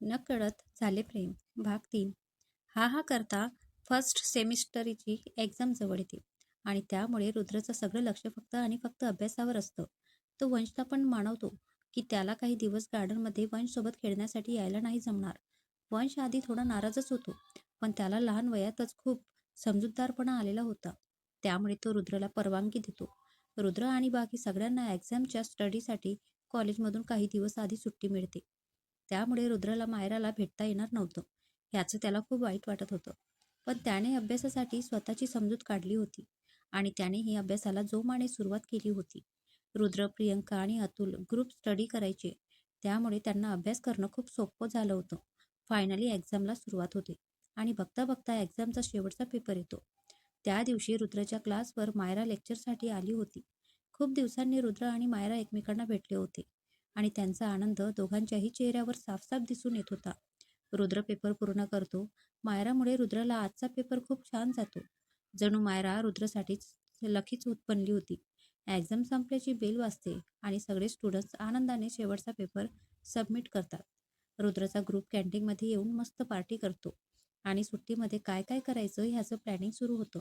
नकळत झाले प्रेम. भाग तीन. हा हा करता फर्स्ट सेमिस्टरची एक्झाम जवळ येते आणि त्यामुळे रुद्रचं सगळं लक्ष फक्त आणि फक्त अभ्यासावर असतं. तो वंशला पण मानवतो की त्याला काही दिवस गार्डनमध्ये वंशसोबत खेळण्यासाठी यायला नाही जमणार. वंश आधी थोडा नाराजच होतो पण त्याला लहान वयातच खूप समजूतदारपणा आलेला होता. त्यामुळे तो रुद्रला परवानगी देतो. रुद्र आणि बाकी सगळ्यांना एक्झामच्या स्टडीसाठी कॉलेजमधून काही दिवस आधी सुट्टी मिळते. त्यामुळे रुद्राला मायराला भेटता येणार नव्हतं. ह्याचं त्याला खूप वाईट वाटत होतं. पण त्याने अभ्यासासाठी स्वतःची समजूत काढली होती आणि त्याने ही अभ्यासाला जोमाने सुरुवात केली होती. रुद्र प्रियंका आणि अतुल ग्रुप स्टडी करायचे. त्यामुळे त्यांना अभ्यास करणं खूप सोपं झालं होतं. फायनली एक्झामला सुरुवात होते आणि बघता बघता एक्झामचा शेवटचा पेपर येतो. त्या दिवशी रुद्रच्या क्लासवर मायरा लेक्चरसाठी आली होती. खूप दिवसांनी रुद्र आणि मायरा एकमेकांना भेटले होते. आणि त्यांचा आनंद दोघांच्याही चेहऱ्यावर साफसाफ दिसून येत होता. रुद्र पेपर पूर्ण करतो. मायरामुळे रुद्रला आजचा पेपर खूप छान जातो. जणू मायरा रुद्रसाठीच लखीच बनली होती. एक्झाम संपल्याची बेल वाजते आणि सगळे स्टुडंट्स आनंदाने शेवटचा पेपर सबमिट करतात. रुद्रचा ग्रुप कॅन्टीनमध्ये येऊन मस्त पार्टी करतो आणि सुट्टीमध्ये काय काय करायचं ह्याचं प्लॅनिंग सुरू होतं.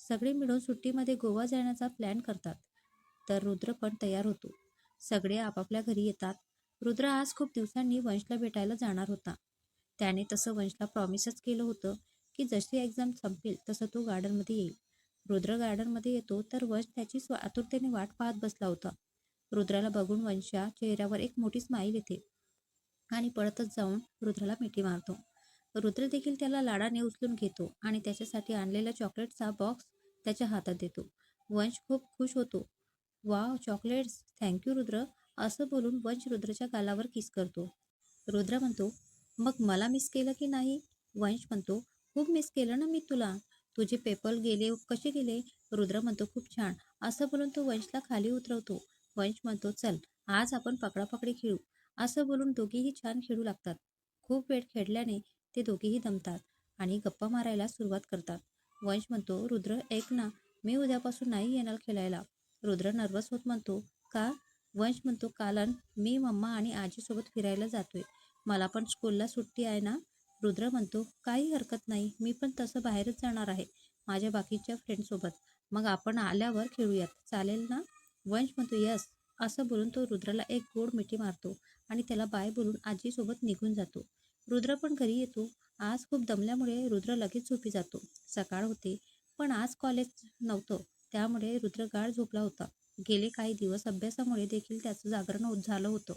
सगळे मिळून सुट्टीमध्ये गोवा जाण्याचा प्लॅन करतात. तर रुद्र पण तयार होतो. सगळे आपापल्या घरी येतात. रुद्र आज खूप दिवसांनी वंशला भेटायला जाणार होता. त्याने तसं वंशला प्रॉमिसच केलं होतं की जशी एक्झाम संपेल तसं तो गार्डनमध्ये येईल. रुद्र गार्डनमध्ये येतो तर वंश त्याची स्व आतुरतेने वाट पाहत बसला होता. रुद्राला बघून वंशच्या चेहऱ्यावर एक मोठी स्माईल येते आणि पळतच जाऊन रुद्राला मिठी मारतो. रुद्र देखील त्याला लाडाने उचलून घेतो आणि त्याच्यासाठी आणलेला चॉकलेटचा बॉक्स त्याच्या हातात देतो. वंश खूप खुश होतो वाव चॉकलेट्स थँक्यू रुद्र. असं बोलून वंश रुद्रच्या गालावर किस करतो. रुद्र म्हणतो मग मला मिस केलं की नाही? वंश म्हणतो खूप मिस केलं ना मी तुला. तुझे पेपर गेले कसे गेले? रुद्र म्हणतो खूप छान. असं बोलून तो वंशला खाली उतरवतो. वंश म्हणतो चल आज आपण पकडापकडी खेळू. असं बोलून दोघेही छान खेळू लागतात. खूप वेळ खेळल्याने ते दोघेही दमतात आणि गप्पा मारायला सुरुवात करतात. वंश म्हणतो रुद्र ऐक ना मी उद्यापासून नाही येणार खेळायला. रुद्र नर्वस होत म्हणतो का? वंश म्हणतो कालन मी मम्मा आणि आजीसोबत फिरायला जातोय. मला पण स्कूलला सुट्टी आहे ना? रुद्र म्हणतो काही हरकत नाही. मी पण तसं बाहेरच जाणार आहे माझ्या बाकीच्या फ्रेंडसोबत मग आपण आल्यावर खेळूयात. चालेल ना? वंश म्हणतो यस. असं बोलून तो रुद्राला एक गोड मिठी मारतो आणि त्याला बाय बोलून आजीसोबत निघून जातो. रुद्र पण घरी येतो. आज खूप दमल्यामुळे रुद्र लगेच झोपी जातो. सकाळ होते पण आज कॉलेज नव्हतं. त्यामुळे रुद्र गाढ झोपला होता. गेले काही दिवस अभ्यासामुळे देखील त्याचं जागरण होत झालं होतं.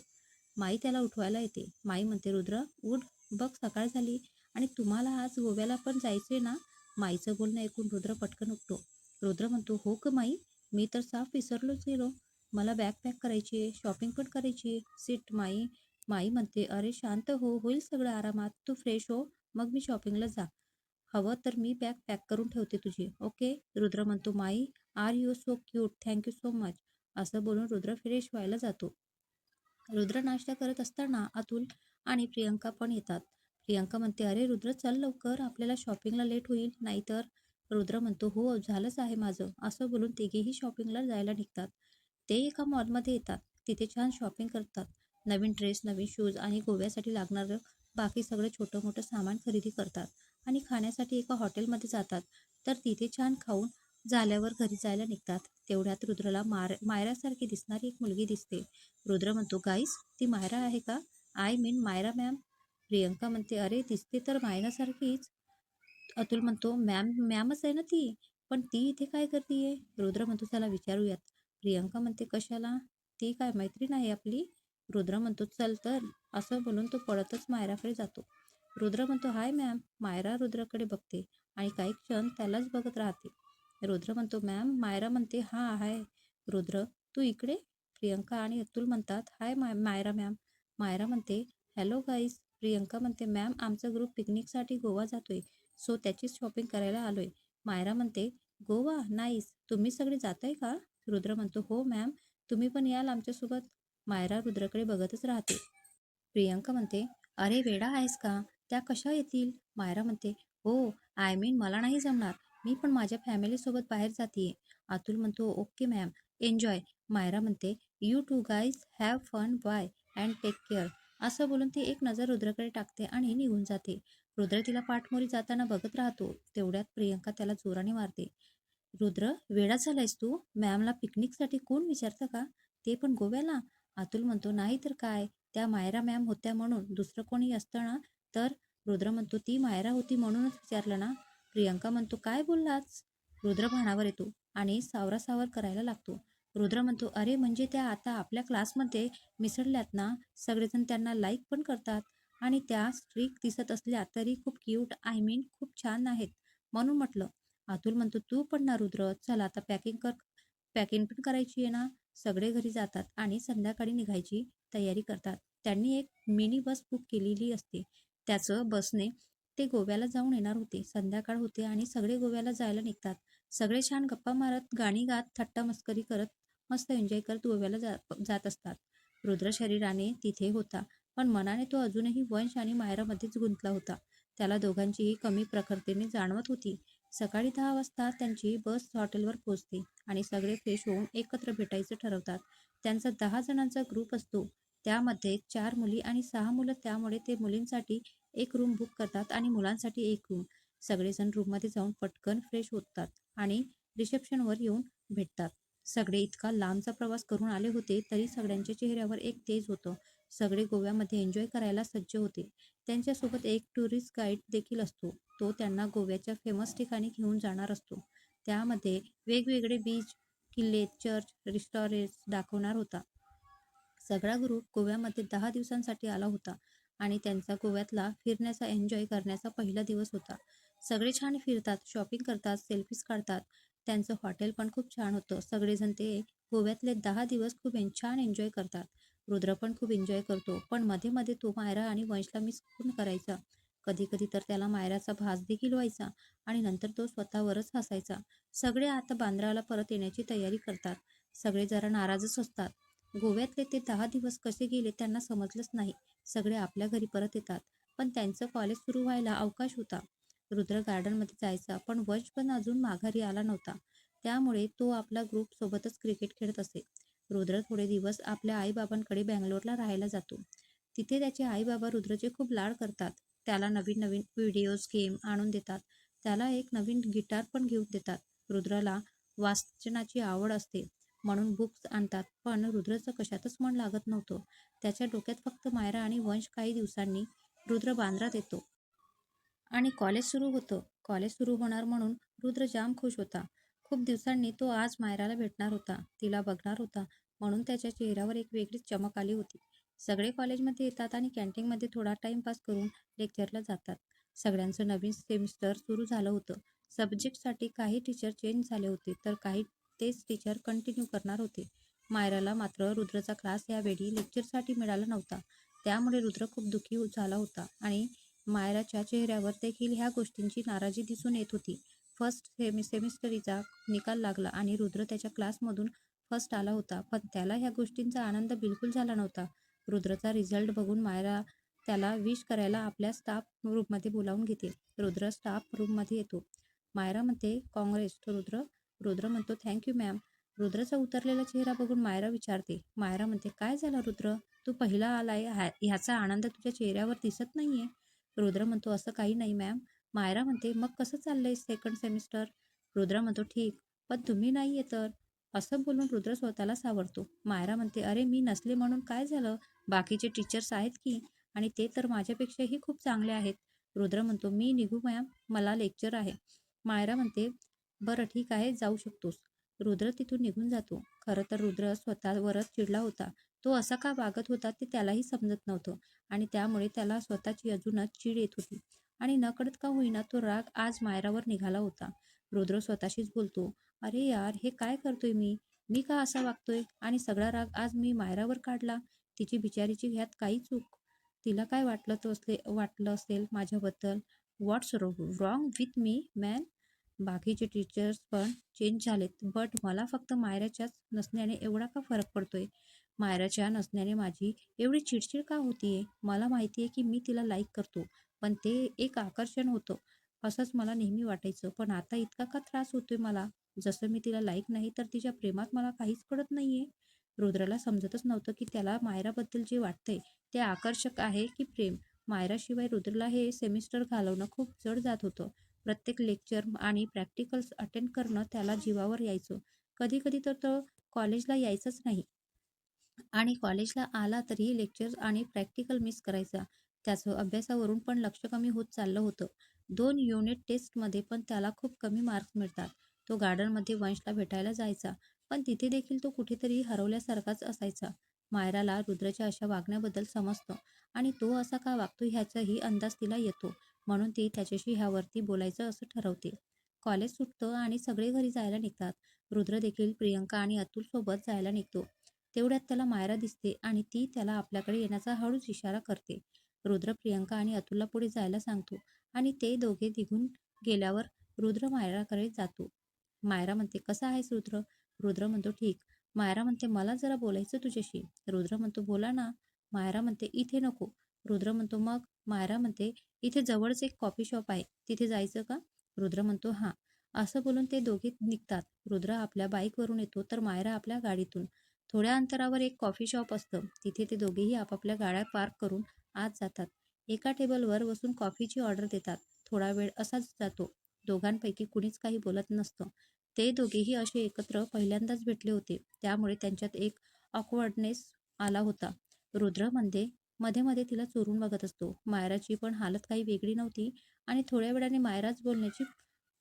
माई त्याला उठवायला येते. माई म्हणते रुद्र उठ बघ सकाळ झाली आणि तुम्हाला आज गोव्याला पण जायचंय ना? माईचं बोलणं ऐकून रुद्र पटकन उठतो. रुद्र म्हणतो हो क माई मी तर साफ विसरलोच गेलो. मला बॅग पॅक करायची आहे शॉपिंग पण करायची आहे. सीट माई. माई म्हणते अरे शांत हो होईल सगळं आरामात. तू फ्रेश हो मग मी शॉपिंगला जा. हवं तर मी बॅग पॅक करून ठेवते तुझी. ओके? रुद्र म्हणतो my are you so cute? Thank you so much. असं बोलून रुद्र फ्रेश व्हायला जातो. रुद्र नाश्ता करत असताना अतुल आणि प्रियंका पण येतात. प्रियंका म्हणते अरे रुद्र चल लवकर. आपल्याला शॉपिंगला लेट होईल. नाहीतर रुद्र म्हणतो हो झालंच आहे माझं. असं बोलून तिघेही शॉपिंगला जायला निघतात. ते एका मॉलमध्ये येतात. तिथे छान शॉपिंग करतात. नवीन ड्रेस नवीन शूज आणि गोव्यासाठी लागणारं बाकी सगळं छोटं मोठं सामान खरेदी करतात आणि खाण्यासाठी एका हॉटेलमध्ये जातात. तर तिथे छान खाऊन झाल्यावर घरी जायला निघतात. तेवढ्यात रुद्रला मार मायरासारखी दिसणारी एक मुलगी दिसते. रुद्र म्हणतो गाईस ती मायरा आहे का? I mean Myra ma'am. Priyanka म्हणते अरे दिसते तर मायरासारखीच. अतुल म्हणतो मॅम मॅमच आहे ना ती? पण ती इथे काय करते रुद्र म्हणतो त्याला विचारूयात. प्रियंका म्हणते कशाला? ती काय मैत्रीण आहे आपली? रुद्र म्हणतो चल तर. असं बोलून तो पळतच मायराकडे जातो. रुद्र म्हणतो हाय मॅम. मायरा रुद्राकडे बघते आणि काही क्षण त्यालाच बघत राहते. रुद्र म्हणतो मॅम मायरा म्हणते हां हाय रुद्र. तू इकडे? प्रियंका आणि अतुल म्हणतात hi my Myra ma'am. Myra म्हणते हॅलो गाईज. प्रियंका म्हणते मॅम आमचा ग्रुप पिकनिकसाठी गोवा जातोय सो त्याचीच शॉपिंग करायला आलोय. मायरा म्हणते गोवा? नाईस. तुम्ही सगळे जाताय का? रुद्र म्हणतो हो मॅम. तुम्ही पण याल आमच्यासोबत? मायरा रुद्रकडे बघतच राहते. प्रियंका म्हणते अरे वेडा आहेस का? त्या कशा येतील? मायरा म्हणते हो आय मीन मला नाही जमणार. मी पण माझ्या फॅमिलीसोबत बाहेर जाते अतुल म्हणतो ओके मॅम एन्जॉय मायरा म्हणते you too guys have fun bye and take care असं बोलून ती एक नजर रुद्रकडे टाकते आणि निघून जाते. रुद्र तिला पाठमोरी जाताना बघत राहतो. तेवढ्यात प्रियंका त्याला जोराने मारते. रुद्र वेळा झालायस तू? मॅमला पिकनिकसाठी कोण विचारतं का? ते पण गोव्याला? अतुल म्हणतो नाही तर काय? त्या मायरा मॅम होत्या म्हणून दुसरं कोणी असतं ना? तर रुद्र म्हणतो ती मायरा होती म्हणूनच विचारलं ना? प्रियंका म्हणतो काय बोललाच रुद्र भानावर येतो आणि सावरासावर करायला लागतो. रुद्र म्हणतो अरे म्हणजे त्या आता आपल्या क्लासमध्ये मिसळल्यात ना? सगळेजण त्यांना लाईक पण करतात आणि त्या स्ट्रिक दिसत असल्या तरी खूप क्यूट आय मीन खूप छान आहेत. म्हणून म्हटलं अतुल म्हणतो तू पण ना रुद्र चल आता पॅकिंग कर पॅकिंग पण करायची आहे ना? सगळे घरी जातात आणि संध्याकाळी निघायची तयारी करतात. त्यांनी एक मिनी बस बुक केलेली असते. त्याचं बसने ते गोव्याला जाऊन येणार होते. संध्याकाळ होते आणि सगळे गोव्याला जायला निघतात. सगळे छान गप्पा मारत गाणी गात थट्टा मस्करी करत मस्त एन्जॉय करत गोव्याला जा जात असतात. रुद्र शरीराने तिथे होता पण मनाने तो अजूनही वंश आणि मायरामध्येच गुंतला होता. त्याला दोघांचीही कमी प्रखरतेने जाणवत होती. सकाळी दहा वाजता त्यांची बस हॉटेलवर पोहोचते आणि सगळे फ्रेश होऊन एकत्र भेटायचं ठरवतात. त्यांचा दहा जणांचा ग्रुप असतो. त्यामध्ये चार मुली आणि सहा मुलं त्यामुळे ते मुलींसाठी एक रूम बुक करतात आणि मुलांसाठी एक रूम सगळेजण रूममध्ये जाऊन पटकन फ्रेश होतात आणि रिसेप्शनवर येऊन भेटतात. सगळे इतका लांबचा प्रवास करून आले होते तरी सगळ्यांच्या चेहऱ्यावर एक तेज होतं. सगळे गोव्यामध्ये एन्जॉय करायला सज्ज होते. त्यांच्यासोबत एक टुरिस्ट गाईड देखील असतो. तो त्यांना गोव्याच्या फेमस ठिकाणी घेऊन जाणार असतो. त्यामध्ये वेगवेगळे बीच किल्ले चर्च रेस्टॉरंट्स दाखवणार होता. सगळा ग्रुप गोव्यामध्ये दहा दिवसांसाठी आला होता. आणि त्यांचा गोव्यातला फिरण्याचा एन्जॉय करण्याचा पहिला दिवस होता. सगळे छान फिरतात शॉपिंग करतात सेल्फीज काढतात. त्यांचं हॉटेल पण खूप छान होतं. सगळेजण ते गोव्यातले दहा दिवस खूप छान एन्जॉय करतात. रुद्र पण खूप एन्जॉय करतो. पण मध्ये मध्ये तो मायरा आणि वंशला मिस पण करायचा? कधी कधी तर त्याला मायराचा भास देखील व्हायचा आणि नंतर तो स्वतःवरच हसायचा. सगळे आता बांद्राला परत येण्याची तयारी करतात. सगळे जरा नाराजच असतात. गोव्यातले ते दहा दिवस कसे गेले त्यांना समजलंच नाही. सगळे आपल्या घरी परत येतात. पण त्यांचं कॉलेज सुरू व्हायला अवकाश होता. रुद्र गार्डनमध्ये जायचा पण वंश पण अजून माघारी आला नव्हता. त्यामुळे तो आपला ग्रुप सोबतच क्रिकेट खेळत असे. रुद्र थोडे दिवस आपल्या आईबाबांकडे बँगलोरला राहायला जातो. तिथे त्याचे आईबाबा रुद्रचे खूप लाड करतात. त्याला नवीन नवीन व्हिडिओज गेम आणून देतात. त्याला एक नवीन गिटार पण घेऊन देतात. रुद्रला वाचनाची आवड असते. म्हणून बुक्स आणतात. पण रुद्रचं कशातच मन लागत नव्हतं. त्याच्या डोक्यात फक्त मायरा आणि वंश काही दिवसांनी रुद्र बांद्रात येतो. आणि कॉलेज सुरू होतं. कॉलेज सुरू होणार म्हणून रुद्र जाम खुश होता. खूप दिवसांनी तो आज मायराला भेटणार होता. तिला बघणार होता. म्हणून त्याच्या चेहऱ्यावर एक वेगळीच चमक आली होती. सगळे कॉलेजमध्ये येतात आणि कॅन्टीनमध्ये थोडा टाइमपास करून लेक्चरला जातात. सगळ्यांचं नवीन सेमिस्टर सुरू झालं होतं. सब्जेक्टसाठी काही टीचर चेंज झाले होते. तर काही तेच टीचर कंटिन्यू करणार होते. मायराला मात्र रुद्रचा क्लास यावेळी लेक्चरसाठी मिळाला नव्हता. त्यामुळे रुद्र खूप दुःखी झाला होता आणि मायराच्या चेहऱ्यावर देखील ह्या गोष्टींची नाराजी दिसून येत होती. फर्स्ट सेमि सेमिस्टरीचा निकाल लागला आणि रुद्र त्याच्या क्लासमधून फर्स्ट आला होता. पण त्याला ह्या गोष्टींचा आनंद बिलकुल झाला नव्हता. रुद्रचा रिझल्ट बघून मायरा त्याला विश करायला आपल्या स्टाफ रूममध्ये बोलावून घेते. रुद्र स्टाफ रूममध्ये येतो. मायरा म्हणते काँग्रेस. रुद्र रुद्र म्हणतो थँक्यू मॅम रुद्रचा उतरलेला चेहरा बघून मायरा विचारते मायरा म्हणते काय झालं रुद्र? तू पहिला आलाय ह्या ह्याचा आनंद तुझ्या चेहऱ्यावर दिसत नाहीये. रुद्र म्हणतो असं काही नाही मॅम मायरा म्हणते मग कसं चाललंय सेकंड सेमिस्टर रुद्र म्हणतो ठीक पण तुम्ही नाही आहे तर? असं बोलून रुद्र स्वतःला सावरतो. मायरा म्हणते अरे मी नसले म्हणून काय झालं? बाकीचे टीचर्स आहेत की? आणि ते तर माझ्यापेक्षाही खूप चांगले आहेत. रुद्र म्हणतो मी निघू मॅम मला लेक्चर आहे. मायरा म्हणते बरं ठीक आहे जाऊ शकतोस. रुद्र तिथून निघून जातो. खरं तर रुद्र स्वतःवरच चिडला होता. तो असा का वागत होता ते त्यालाही समजत नव्हतं आणि त्यामुळे त्याला स्वतःची अजूनच चीड येत होती. आणि नकळत का होईना तो राग आज मायरावर निघाला होता. रुद्र स्वतःशीच बोलतो अरे यार हे काय करतोय मी? मी का असा वागतोय? आणि सगळा राग आज मी मायरावर काढला? तिची बिचारीची ह्यात काही चूक? तिला काय वाटलं तो असले वाटलं असेल माझ्याबद्दल? What's wrong with me man बाकीचे टीचर्स पण चेंज झालेत. बट मला फक्त मायराच्याच नसण्याने एवढा का फरक पडतोय? मायराच्या नसण्याने माझी एवढी चिडचिड का होतीये? मला माहिती आहे की मी तिला लाईक करतो पण ते एक आकर्षण होतं. असंच मला नेहमी वाटायचं. पण आता इतका का त्रास होतोय मला? जसं मी तिला लाईक नाही तर तिच्या प्रेमात मला काहीच कळत नाहीये. रुद्राला समजतच नव्हतं की त्याला मायराबद्दल जे वाटतंय ते आकर्षक आहे की प्रेम. मायराशिवाय रुद्रला हे सेमिस्टर घालवणं खूप जड जात होतं. प्रत्येक लेक्चर आणि प्रॅक्टिकल्स अटेंड करणं त्याला जीवावर यायचं. कधी कधी तर तो कॉलेजला यायचाच नाही. आणि कॉलेजला आला तरीही लेक्चर्स आणि प्रॅक्टिकल मिस करायचा. त्याचं अभ्यासावरून पण लक्ष कमी होत चाललं होतं. दोन युनिट टेस्टमध्ये पण त्याला खूप कमी मार्क्स मिळतात. तो गार्डनमध्ये वंशला भेटायला जायचा. पण तिथे देखील तो कुठेतरी हरवल्यासारखाच असायचा. मायराला रुद्रच्या अशा वागण्याबद्दल समजतं. आणि तो असा का वागतो ह्याचाही अंदाज तिला येतो. म्हणून ती त्याच्याशी ह्यावरती बोलायचं असं ठरवते. कॉलेज सुटतं आणि सगळे घरी जायला निघतात. रुद्र देखील प्रियंका आणि अतुल सोबत जायला निघतो. तेवढ्यात त्याला मायरा दिसते आणि ती त्याला आपल्याकडे येण्याचा हळूच इशारा करते. रुद्र प्रियंका आणि अतुलला पुढे जायला सांगतो आणि ते दोघे निघून गेल्यावर रुद्र मायराकडे जातो. मायरा म्हणते कसा आहेस रुद्र? रुद्र म्हणतो ठीक. मायरा म्हणते मला जरा बोलायचं तुझ्याशी. रुद्र म्हणतो बोला ना. मायरा म्हणते इथे नको. रुद्र म्हणतो मग मायरा म्हणते इथे जवळच एक कॉफी शॉप आहे तिथे जायचं का? रुद्र म्हणतो हां. असं बोलून ते दोघे निघतात. रुद्र आपल्या बाईकवरून येतो तर मायरा आपल्या गाडीतून. थोड्या अंतरावर एक कॉफी शॉप असतं. तिथे ते दोघेही आपापल्या गाड्या पार्क करून आत जातात. एका टेबलवर बसून कॉफीची ऑर्डर देतात. थोडा वेळ असाच जातो. दोघांपैकी कुणीच काही बोलत नसतं. ते दोघेही असे एकत्र पहिल्यांदाच भेटले होते. त्यामुळे त्यांच्यात एक ऑकवर्डनेस आला होता. रुद्र म्हणते मध्ये मध्ये तिला चोरून बघत असतो. मायराची पण हालत काही वेगळी नव्हती आणि थोड्या वेळाने मायराच बोलण्याची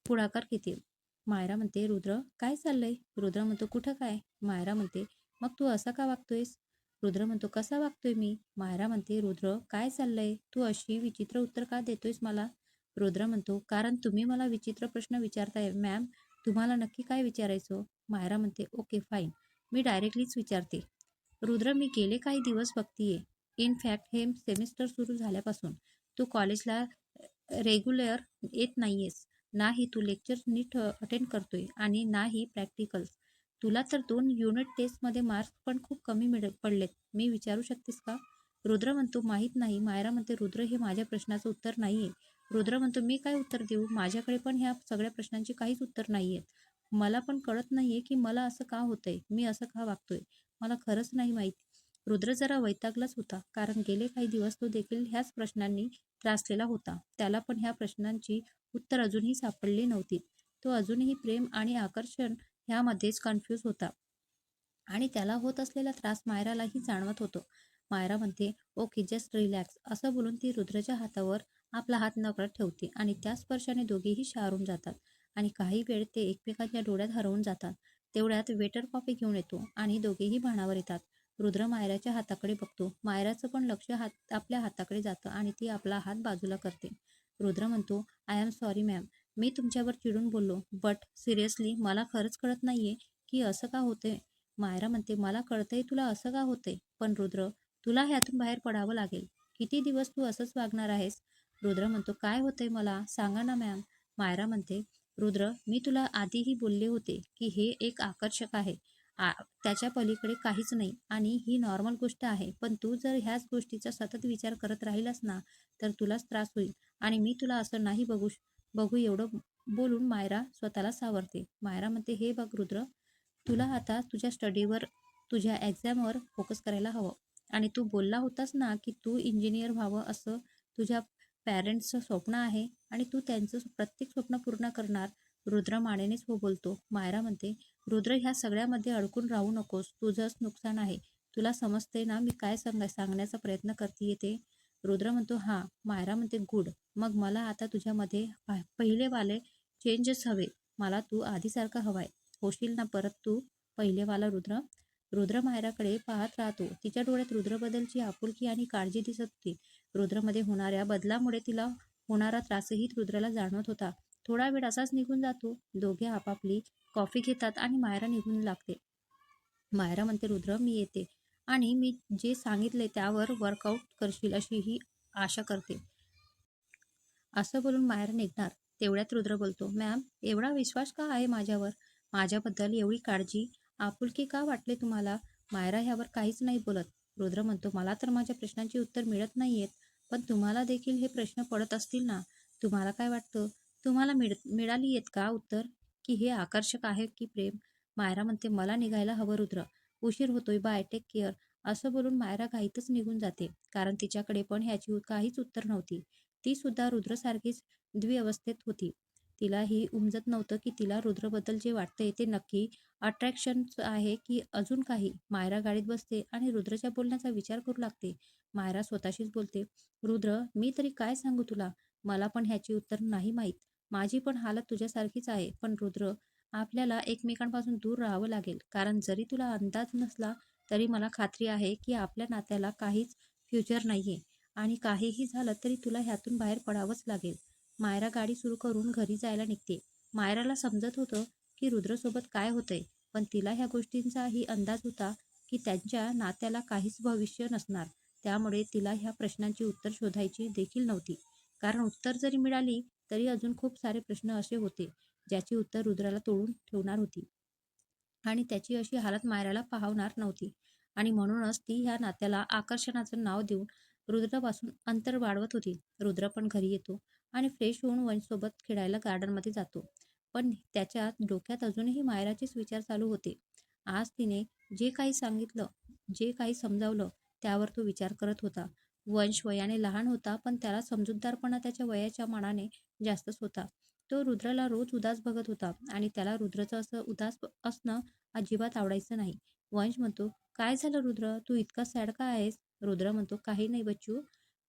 पुढाकार घेते. मायरा म्हणते रुद्र काय चाललंय? रुद्र म्हणतो कुठं काय? मायरा म्हणते मग तू असा का वागतोयस? रुद्र म्हणतो कसा वागतोय मी? मायरा म्हणते रुद्र काय चाललंय? तू अशी विचित्र उत्तर का देतोयस मला? रुद्र म्हणतो कारण तुम्ही मला विचित्र प्रश्न विचारताय मॅम. तुम्हाला नक्की काय विचारायचो? मायरा म्हणते ओके फाईन. मी डायरेक्टलीच विचारते. रुद्र मी गेले काही दिवस बघतीये. इनफॅक्ट हे सेमिस्टर सुरू झाल्यापासून तू कॉलेजला रेग्युलर येत नाहीयेस. नाही तू लेक्चर्स नीट अटेंड करतोय आणि नाही प्रॅक्टिकल्स तुला तर दोन युनिट टेस्टमध्ये मार्क्स पण खूप कमी मिळ पडलेत. मी विचारू शकतेस का? रुद्र म्हणतो माहीत नाही. मायरा म्हणते रुद्र हे माझ्या प्रश्नाचं उत्तर नाही आहे रुद्र म्हणतो मी काय उत्तर देऊ? माझ्याकडे पण ह्या सगळ्या प्रश्नांची काहीच उत्तर नाही आहेत मला पण कळत नाही आहे की मला असं का होतंय? मी असं का वागतोय? मला खरंच नाही माहिती. रुद्र जरा वैतागलाच होता कारण गेले काही दिवस तो देखील ह्याच प्रश्नांनी त्रासलेला होता. त्याला पण ह्या प्रश्नांची उत्तर अजूनही सापडली नव्हती. तो अजूनही प्रेम आणि आकर्षण ह्यामध्येच कन्फ्यूज होता. आणि त्याला होत असलेला त्रास मायरालाही जाणवत होतो. मायरा म्हणते ओके जस्ट रिलॅक्स असं बोलून ती रुद्रच्या हातावर आपला हात नकळत ठेवते आणि त्या स्पर्शाने दोघेही शारून जातात. आणि काही वेळ ते एकमेकांच्या डोळ्यात हरवून जातात. तेवढ्यात वेटर कॉफी घेऊन येतो आणि दोघेही भाणावर येतात. रुद्र मायराच्या हाताकडे बघतो. मायराचं पण लक्ष हात आपल्या हाताकडे जातं आणि ती आपला हात बाजूला करते. रुद्र म्हणतो आय एम सॉरी मॅम मी तुमच्यावर चिडून बोललो. बट सिरियसली मला खरंच कळत नाहीये की असं का होतंय. मायरा म्हणते मला कळतंय तुला असं का होतंय. पण रुद्र तुला ह्यातून बाहेर पडावं लागेल. किती दिवस तू असंच वागणार आहेस? रुद्र म्हणतो काय होतंय मला? सांगा ना मॅम मायरा म्हणते रुद्र मी तुला आधीही बोलले होते की हे एक आकर्षक आहे. त्याच्या पलीकडे काहीच नाही. आणि ही नॉर्मल गोष्ट आहे. पण तू जर ह्याच गोष्टीचा सतत विचार करत राहिलास ना तर तुलाच त्रास होईल. आणि मी तुला असं नाही बघू बघू एवढं बोलून मायरा स्वतःला सावरते. मायरा म्हणते हे बघ रुद्र तुला आता तुझ्या स्टडीवर तुझ्या एक्झामवर फोकस करायला हवं. आणि तू बोलला होतास ना की तू इंजिनियर व्हावं असं तुझ्या पॅरेंट्सचं स्वप्न आहे आणि तू त्यांचं प्रत्येक स्वप्न पूर्ण करणार रुद्र मानेनेच हो बोलतो. मायरा म्हणते रुद्र ह्या सगळ्यामध्ये अडकून राहू नकोस. तुझंच नुकसान आहे. तुला समजते ना मी काय सांगाय सांगण्याचा प्रयत्न करते ते रुद्र म्हणतो हां. मायरा म्हणते गुड. मग मला आता तुझ्यामध्ये पहिलेवाले चेंजेस हवे. मला तू आधीसारखा हवाय. होशील ना परत तू पहिलेवाला रुद्र? रुद्र मायराकडे पाहत राहतो. तिच्या डोळ्यात रुद्रबद्दलची आपुलकी आणि काळजी दिसत होती. रुद्रमध्ये होणाऱ्या बदलामुळे तिला होणारा त्रासही रुद्राला जाणवत होता. थोडा वेळ असाच निघून जातो. दोघे आपापली कॉफी घेतात आणि मायरा निघून लागते. मायरा म्हणते रुद्र मी येते. आणि मी जे सांगितले त्यावर वर्कआउट करशील अशी ही आशा करते. असं बोलून मायरा निघणार. तेवढ्यात रुद्र बोलतो मॅम एवढा विश्वास का आहे माझ्यावर? माझ्याबद्दल एवढी काळजी आपुलकी का वाटले तुम्हाला? मायरा ह्यावर काहीच नाही बोलत. रुद्र म्हणतो मला तर माझ्या प्रश्नांची उत्तर मिळत नाहीयेत पण तुम्हाला देखील हे प्रश्न पडत असतील ना? तुम्हाला काय वाटतं? तुम्हाला मिळ मिळाली आहेत का उत्तर? की हे आकर्षक आहे की प्रेम? मायरा म्हणते मला निघायला हवं रुद्र. उशीर होतोय बाय टेक केअर असं बोलून मायरा घाईतच निघून जाते कारण तिच्याकडे पण ह्याची काहीच उत्तर नव्हती. ती सुद्धा रुद्रसारखीच द्विअवस्थेत होती. तिला ही उमजत नव्हतं की तिला रुद्रबद्दल जे वाटतंय ते नक्की अट्रॅक्शन आहे की अजून काही? मायरा गाडीत बसते आणि रुद्रच्या बोलण्याचा विचार करू लागते. मायरा स्वतःशीच बोलते रुद्र मी तरी काय सांगू तुला? मला पण ह्याची उत्तर नाही माहीत. माझी पण हालत तुझ्यासारखीच आहे. पण रुद्र आपल्याला एकमेकांपासून दूर राहावं लागेल. कारण जरी तुला अंदाज नसला तरी मला खात्री आहे की आपल्या नात्याला काहीच फ्युचर नाहीये. आणि काहीही झालं तरी तुला ह्यातून बाहेर पडावंच लागेल. मायरा गाडी सुरू करून घरी जायला निघते. मायराला समजत होतं की रुद्रसोबत काय होतंय. पण तिला ह्या गोष्टींचाही अंदाज होता की त्यांच्या नात्याला काहीच भविष्य नसणार. त्यामुळे तिला ह्या प्रश्नांची उत्तर शोधायची देखील नव्हती. कारण उत्तर जरी मिळाली तरी अजून खूप सारे प्रश्न असे होते ज्याची उत्तर रुद्राला तोडून ठेवणार होती. आणि त्याची अशी हालत मायराला पाहवणार नव्हती. आणि म्हणूनच ती ह्या नात्याला आकर्षणाचं नाव देऊन रुद्रापासून अंतर वाढवत होती. रुद्र पण घरी येतो आणि फ्रेश होऊन वंशसोबत खेळायला गार्डनमध्ये जातो. पण त्याच्या डोक्यात अजूनही मायराचेच विचार चालू होते. आज तिने जे काही सांगितलं जे काही समजावलं त्यावर तो विचार करत होता. वंश वयाने लहान होता पण त्याला समजूतदारपणा त्याच्या वयाच्या मानाने जास्तच होता. तो रुद्राला रोज उदास बघत होता आणि त्याला रुद्रचं असं उदास असणं अजिबात आवडायचं नाही. वंश म्हणतो काय झालं रुद्र? तू इतका सॅड का आहेस? रुद्र म्हणतो काही नाही बच्चू.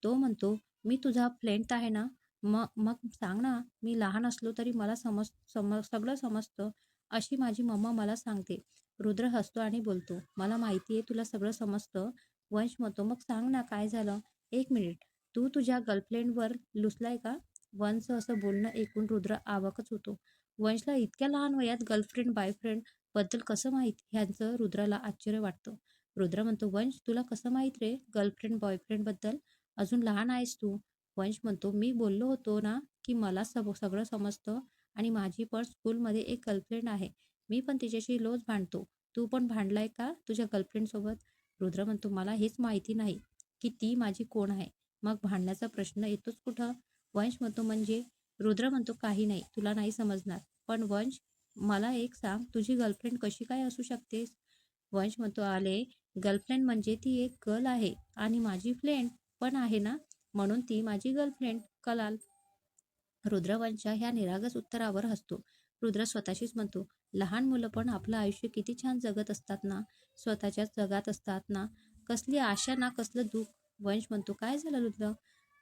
तो म्हणतो मी तुझा फ्रेंड आहे ना? मग मग सांग ना मी लहान असलो तरी मला समज सम सगळं समजतं अशी माझी मम्मा मला सांगते. रुद्र हसतो आणि बोलतो मला माहिती आहे तुला सगळं समजतं. वंश म्हणतो मग सांग ना काय झालं? एक मिनिट. तू तुझ्या गर्लफ्रेंडवर लुसलाय का? वंश असं बोलणं ऐकून रुद्र आवाकच होतो. वंशला इतक्या लहान वयात गर्लफ्रेंड बॉयफ्रेंडबद्दल कसं माहीत? ह्यांचं रुद्राला आश्चर्य वाटतं. रुद्र म्हणतो वंश तुला कसं माहीत रे गर्लफ्रेंड बॉयफ्रेंडबद्दल? अजून लहान आहेस तू. वंश म्हणतो मी बोललो होतो ना की मला सब सगळं समजतं आणि माझी पण स्कूलमध्ये एक गर्लफ्रेंड आहे. मी पण तिच्याशी रोज भांडतो. तू पण भांडलाय का तुझ्या गर्लफ्रेंडसोबत? रुद्र म्हणतो मला हेच माहिती नाही. की ती माझी कोण आहे? मग भांडण्याचा प्रश्न येतोच कुठं? वंश म्हणतो म्हणजे? रुद्र म्हणतो काही नाही तुला नाही समजणार. पण वंश मला एक सांग तुझी गर्लफ्रेंड कशी काय असू शकतेस? वंश म्हणतो आले गर्लफ्रेंड म्हणजे ती एक गर्ल आहे आणि माझी फ्रेंड पण आहे ना? म्हणून ती माझी गर्लफ्रेंड कलाल. रुद्रवंश ह्या निरागस उत्तरावर हसतो. रुद्र स्वतःशीच म्हणतो लहान मुलं पण आपलं आयुष्य किती छान जगत असतात ना? स्वतःच्याच जगात असतात ना? कसली आशा ना कसलं दुःख? वंश म्हणतो काय झालं रुद्र?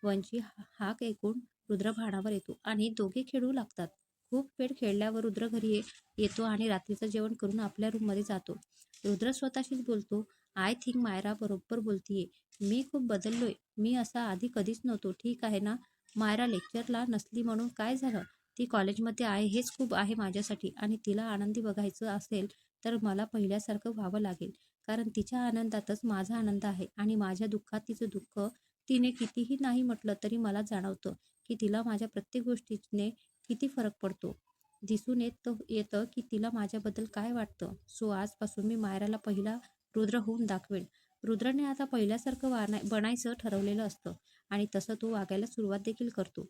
वंशी हाक ऐकून रुद्र भाणावर येतो आणि दोघे खेळू लागतात. खूप वेळ खेळल्यावर रुद्र घरी येतो आणि रात्रीचं जेवण करून आपल्या रूममध्ये जातो. रुद्र स्वतःशीच बोलतो आय थिंक मायरा बरोबर बोलतीये. मी खूप बदललोय. मी असा आधी कधीच नव्हतो. ठीक आहे ना? मायरा लेक्चरला नसली म्हणून काय झालं? ती कॉलेजमध्ये आहे हेच खूप आहे माझ्यासाठी आणि तिला आनंदी बघायचं असेल तर मला पहिल्यासारखं व्हावं लागेल. कारण तिच्या आनंदातच माझा आनंद आहे आणि माझ्या दुःखात तिचं दुःख तिने कितीही नाही म्हटलं तरी मला जाणवतं की तिला माझ्या प्रत्येक गोष्टीने किती फरक पडतो. दिसून येत येतं की तिला माझ्याबद्दल काय वाटतं? सो आजपासून मी मायराला पहिला रुद्र होऊन दाखवेन. रुद्रने आता पहिल्यासारखं वानाय बनायचं ठरवलेलं असतं आणि तसं तो वागायला सुरुवात देखील करतो.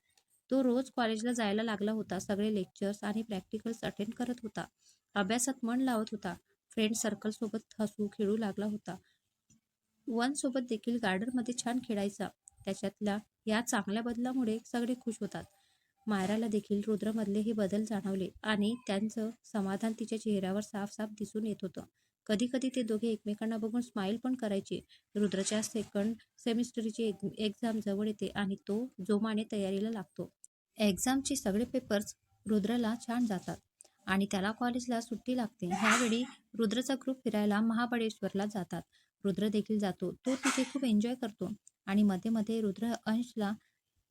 तो रोज कॉलेजला जायला लागला होता. सगळे लेक्चर्स आणि प्रॅक्टिकल्स अटेंड करत होता. अभ्यासात मन लावत होता. फ्रेंड सर्कलसोबत हसू खेळू लागला होता. वनसोबत देखील गार्डनमध्ये छान खेळायचा. त्याच्यातल्या या चांगल्या बदलामुळे सगळे खुश होतात. मायराला देखील रुद्रमधले हे बदल जाणवले आणि त्यांचं समाधान तिच्या चेहऱ्यावर साफ साफ दिसून येत होतं. कधी कधी ते दोघे एकमेकांना बघून स्माईल पण करायचे. रुद्रच्या सेकंड सेमिस्टरची एक्झाम जवळ येते आणि तो जोमाने तयारीला लागतो. एक्झामचे सगळे पेपर्स रुद्रला छान जातात. आणि त्याला कॉलेजला सुट्टी लागते. ह्यावेळी रुद्रचा ग्रुप फिरायला महाबळेश्वरला जातात. रुद्र देखील जातो. तो तिथे खूप एन्जॉय करतो आणि मध्ये मध्ये रुद्र अंशला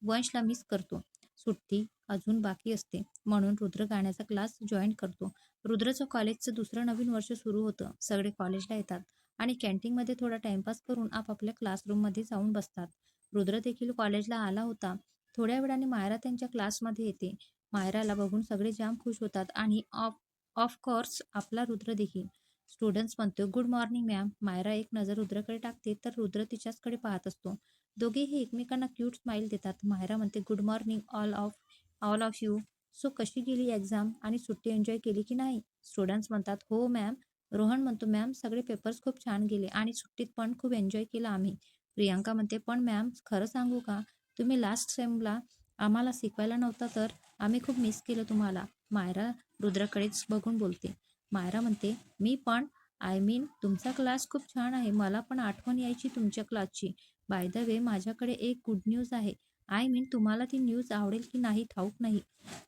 वंशला मिस करतो. सुट्टी अजून बाकी असते. म्हणून रुद्र गाण्याचा क्लास जॉईन करतो. रुद्रचं कॉलेजचं दुसरं नवीन वर्ष सुरू होतं. सगळे कॉलेजला येतात आणि कॅन्टीनमध्ये थोडा टाइमपास करून आपापल्या क्लासरूममध्ये जाऊन बसतात. रुद्र देखील कॉलेजला आला होता. थोड्या वेळाने मायरा त्यांच्या क्लासमध्ये येते. मायराला बघून सगळे जाम खुश होतात आणि ऑफ ऑफकोर्स आपला रुद्र देखील. स्टुडंट्स म्हणतो गुड मॉर्निंग मॅम मायरा एक नजर रुद्रकडे टाकते तर रुद्र तिच्याचकडे पाहत असतो. दोघेही एकमेकांना क्यूट स्माईल देतात. मायरा म्हणते good morning all of all of you so कशी गेली एक्झाम आणि सुट्टी एन्जॉय केली की नाही? स्टुडंट्स म्हणतात हो मॅम रोहन म्हणतो मॅम सगळे पेपर्स खूप छान गेले आणि सुट्टीत पण खूप एन्जॉय केला आम्ही. प्रियांका म्हणते पण मॅम खरं सांगू का? तुम्ही लास्ट सेमला आम्हाला शिकवायला नव्हता तर आम्ही खूप मिस केलं तुम्हाला. मायरा रुद्राकडेच बघून बोलते. मायरा म्हणते मी पण आय मीन तुमचा क्लास खूप छान आहे. मला पण आठवण यायची तुमच्या क्लासची बाय द वे माझ्याकडे एक गुड न्यूज आहे. आय मीन तुम्हाला ती न्यूज आवडेल की नाही ठाऊक नाही.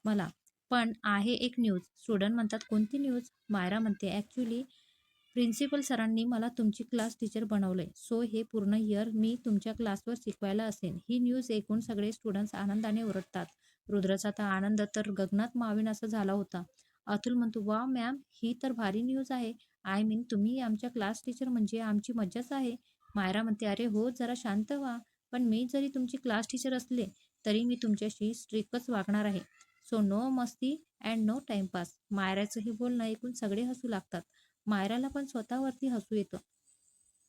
मला. पण आहे एक न्यूज स्टुडंट म्हणतात कोणती न्यूज मायरा म्हणते ॲक्च्युली प्रिन्सिपल सरांनी मला तुमची क्लास टीचर बनवलं आहे सो हे पूर्ण इयर मी तुमच्या क्लासवर शिकवायला असेन. ही न्यूज ऐकून सगळे स्टुडंट्स आनंदाने ओरडतात. रुद्राचा तर आनंद तर गगनात माविन असा झाला होता. अतुल म्हणतो वा मॅम ही तर भारी न्यूज आहे. आय मीन तुम्ही आमच्या क्लास टीचर म्हणजे आमची मज्जाच आहे. मायरा म्हणते अरे हो जरा शांत व्हा. पण मी जरी तुमची क्लास टीचर असले तरी मी तुमच्याशी स्ट्रिकच वागणार आहे. सो नो मस्ती अँड नो टाइमपास. मायराचं हे बोलणं ऐकून सगळे हसू लागतात. मायराला पण स्वतःवरती हसू येतं.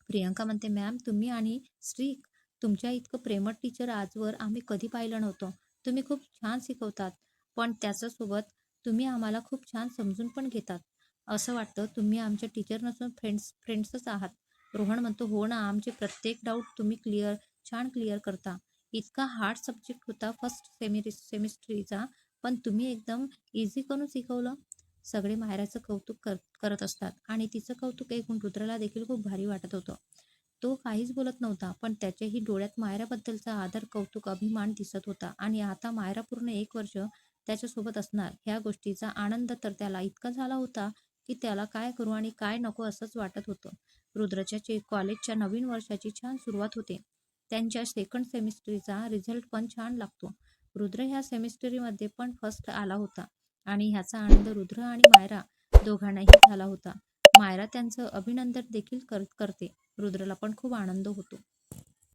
प्रियंका म्हणते मॅम तुम्ही आणि स्ट्रिक तुमच्या इतकं प्रेमळ टीचर आजवर आम्ही कधी पाहिलं नव्हतं. तुम्ही खूप छान शिकवतात पण त्याच्यासोबत तुम्ही आम्हाला खूप छान समजून पण घेतात. असं वाटतं तुम्ही आमच्या टीचर नसून फ्रेंड्स फ्रेंड्सच आहात. रोहन म्हणतो हो ना आमचे प्रत्येक डाऊट तुम्ही क्लिअर छान क्लिअर करता. इतका हार्ड सब्जेक्ट होता फर्स्ट सेमि सेमिस्ट्रीचा पण तुम्ही एकदम इझी करून शिकवलं. सगळे माहेराचं कौतुक कर करत असतात. आणि तिचं कौतुक ऐकून रुद्राला देखील खूप भारी वाटत होतं. तो काहीच बोलत नव्हता पण त्याच्याही डोळ्यात मायराबद्दलचा आदर कौतुक अभिमान दिसत होता. आणि आता मायरा पूर्ण एक वर्ष त्याच्यासोबत असणार. ह्या गोष्टीचा आनंद तर त्याला इतका झाला होता की त्याला काय करू आणि काय नको असंच वाटत होतं. रुद्रच्या कॉलेजच्या नवीन वर्षाची छान सुरुवात होते. त्यांच्या सेकंड सेमिस्टरीचा रिझल्ट पण छान लागतो. रुद्र ह्या सेमिस्टरीमध्ये पण फर्स्ट आला होता. आणि ह्याचा आनंद रुद्र आणि मायरा दोघांनाही झाला होता. मायरा त्यांचं अभिनंदन देखील कर करते. रुद्रला पण खूप आनंद होतो.